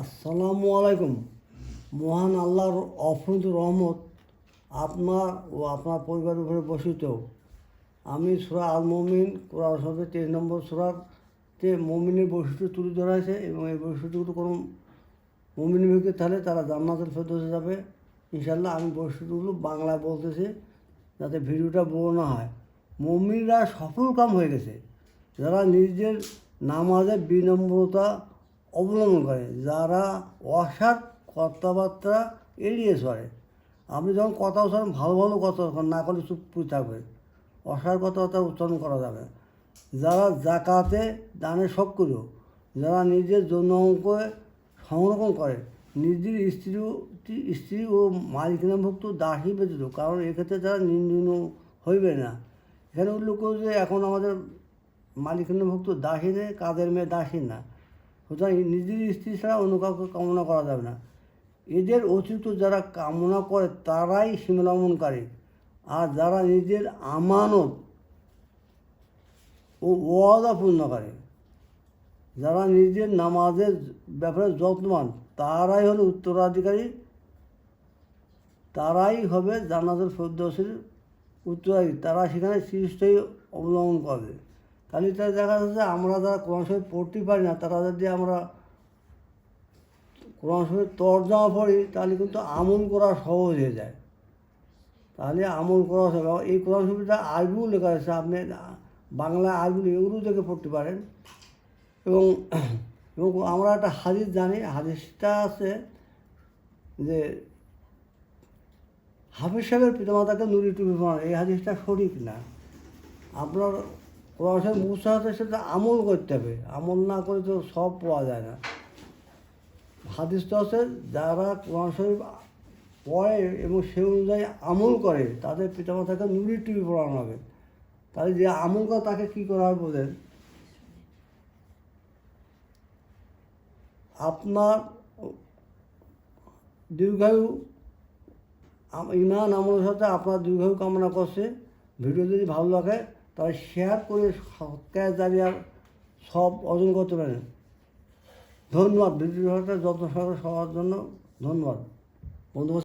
আসসালামু আলাইকুম। মহান আল্লাহর অফরন্ত রহমত আপনার ও আপনার পরিবারের উপরে বসিত আমি সুরা আল মমিন কোরআন শব্দে তেইশ নম্বর সুরাতে মমিনের বৈশিষ্ট্য তুলে ধরা হয়েছে এবং এই বৈশিষ্ট্যগুলো কোনো মমিন ভিকে তাহলে তারা জান্নাতুল ফেরদৌসে যাবে। ইনশাল্লাহ আমি বৈশিষ্ট্যগুলো বাংলায় বলতেছি যাতে ভিডিওটা বড় না হয়। মমিনরা সফল কাম হয়ে গেছে। যারা নিজের নামাজে বিনম্রতা অবলম্বন করে, যারা অসার কথাবার্তা এড়িয়ে চলে। আপনি যখন কথা উচ্চারণ ভালো ভালো কথা না করলে চুপ থাকবে। অসার কথাবার্তা উচ্চারণ করা যাবে। যারা জাকাতে দানে সক্রিয় যারা নিজের জন্য অঙ্কে সংরক্ষণ করে, নিজের স্ত্রী স্ত্রী ও মালিকানাভুক্ত দাসী ব্যতীত কারণ এক্ষেত্রে তারা নিন্দন হইবে না। এখানে উল্লেখ করে যে এখন আমাদের মালিকানাভুক্ত দাসী নেই, কাদের মেয়ে দাসী না। সুতরাং নিজের স্ত্রী ছাড়া অন্য কাউকে কামনা করা যাবে না। এদের অতিরিক্ত যারা কামনা করে, তারাই সীমালঙ্ঘনকারী আর যারা নিজের আমানত ও ওয়াদা পূর্ণ করে, যারা নিজের নামাজের ব্যাপারে যত্নবান, তারাই হলো উত্তরাধিকারী। তারাই হবে জান্নাতুল ফেরদৌসের উত্তরাধিকারী। তারা সেখানে সৃষ্টি অবলম্বন করবে। তাহলে তাই দেখা যাচ্ছে আমরা যারা কোরআন শরীফ পড়তে পারি না, তারা যদি আমরা কোরআন শরীফ তর্জমা পড়ি, তাহলে কিন্তু আমল করা সহজ হয়ে যায়। তাহলে আমল করা সহজ এই কোরআন শরীফটা আরবিও লেখা আছে, আপনি বাংলা আরবি এগুলো দেখে পড়তে পারেন। এবং এবং আমরা একটা হাদিস জানি, হাদিসটা আছে যে হাফিজ সাহেবের পিতামাতাকে নুরি টুপি পড়ানো এই হাদিসটা সঠিক না। আপনার মুখস্থ হাতে সেটা আমল করতে হবে। আমল না করে তো সব পাওয়া যায় না। হাদিস তো আছে, যারা কোরআন শরীফ পড়ে এবং সে অনুযায়ী আমল করে, তাদের পিতামাতাকে নুরি টুপি পড়ানো হবে। তাহলে যে আমল করে তাকে কী করা হবে বোঝেন আপনার দীর্ঘায়ু ইমান আমলের সাথে আপনার দীর্ঘায়ু কামনা করছে। ভিডিও যদি ভালো লাগে তাহলে শেয়ার করে সৎকার দাঁড়িয়ে সব অর্জন করতে পারেন ধন্যবাদ। ভিডিওটা যত্ন সহকারে সবার জন্য ধন্যবাদ। বন্ধু